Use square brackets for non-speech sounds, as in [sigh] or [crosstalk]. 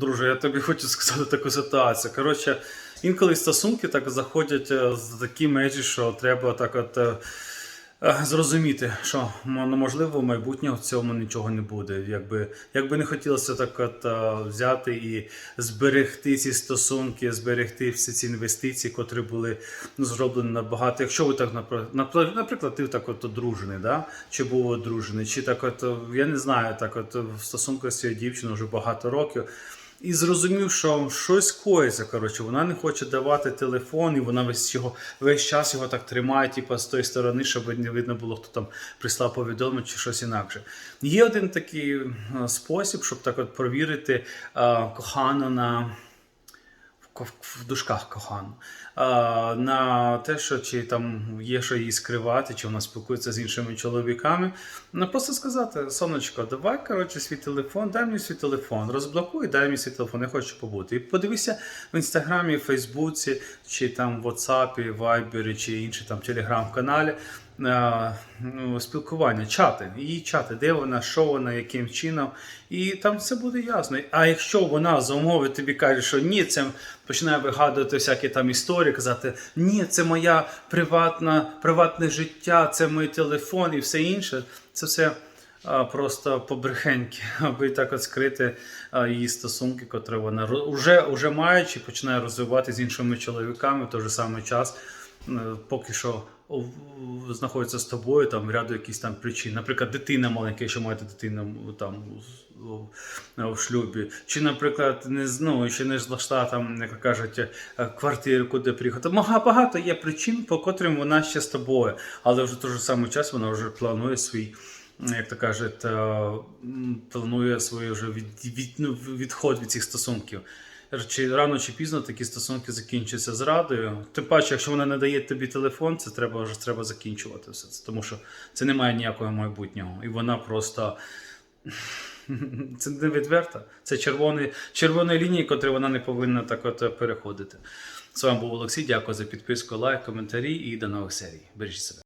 Друже, я тобі хочу сказати таку ситуацію. Коротше, інколи стосунки так заходять е, з такі межі, що треба так от е, зрозуміти, що можливо в майбутнього в цьому нічого не буде. Якби, якби не хотілося так от е, взяти і зберегти ці стосунки, зберегти всі ці інвестиції, котрі були ну, зроблені набагато. Якщо ви так напр- напр- наприклад, ти так от одружений, да? чи був одружений, чи так от, е, я не знаю, так от е, в стосунках з цією дівчиною вже багато років. І зрозумів, що щось коїться. Коротше, вона не хоче давати телефон, і вона весь його весь час його так тримає, типу, з тої сторони, щоб не видно було, хто там прислав повідомлення чи щось інакше. Є один такий е, спосіб, щоб так от провірити а, кохану на в дужках кохану. На те, що чи там є що їй скривати, чи вона спілкується з іншими чоловіками. Ну просто сказати, сонечко, давай коротше свій телефон, дай мені свій телефон, розблокуй, дай мені свій телефон, я хочу побути. І подивися в інстаграмі, Фейсбуці, чи там в WhatsApp, Viber, чи інші там телеграм-каналі. Е, ну, Спілкування, чати, її чати, де вона, що вона, яким чином, і там все буде ясно. А якщо вона за умови тобі каже, що ні, це починає вигадувати всякі там історії, казати, ні, це моя приватна, приватне життя, це мій телефон і все інше, це все просто побрехеньки, [laughs] аби так от скрити її стосунки, котрі вона уже, уже маючи, починає розвивати з іншими чоловіками в той же самий час, е, поки що знаходиться з тобою там в ряду якісь там причин. Наприклад, дитина маленька, якщо маєте дитину там в шлюбі, чи, наприклад, не з- ну, ще не знайшла там, як кажуть, е, квартиру, куди приїхати. Багато є причин, по котрим вона ще з тобою, але вже в той же самий час вона вже планує свій. Як то кажуть, е, планує свій вже від, від, ну, відход від цих стосунків. Чи рано чи пізно такі стосунки закінчаться зрадою. Тим паче, якщо вона не дає тобі телефон, це треба вже треба закінчувати все це, тому що це не має ніякого майбутнього. І вона просто [laughs] це не відверта. Це червоні, червоні лінії, котрі вона не повинна так от переходити. З вами був Олексій. Дякую за підписку, лайк, коментарі і до нових серій. Бережіть себе.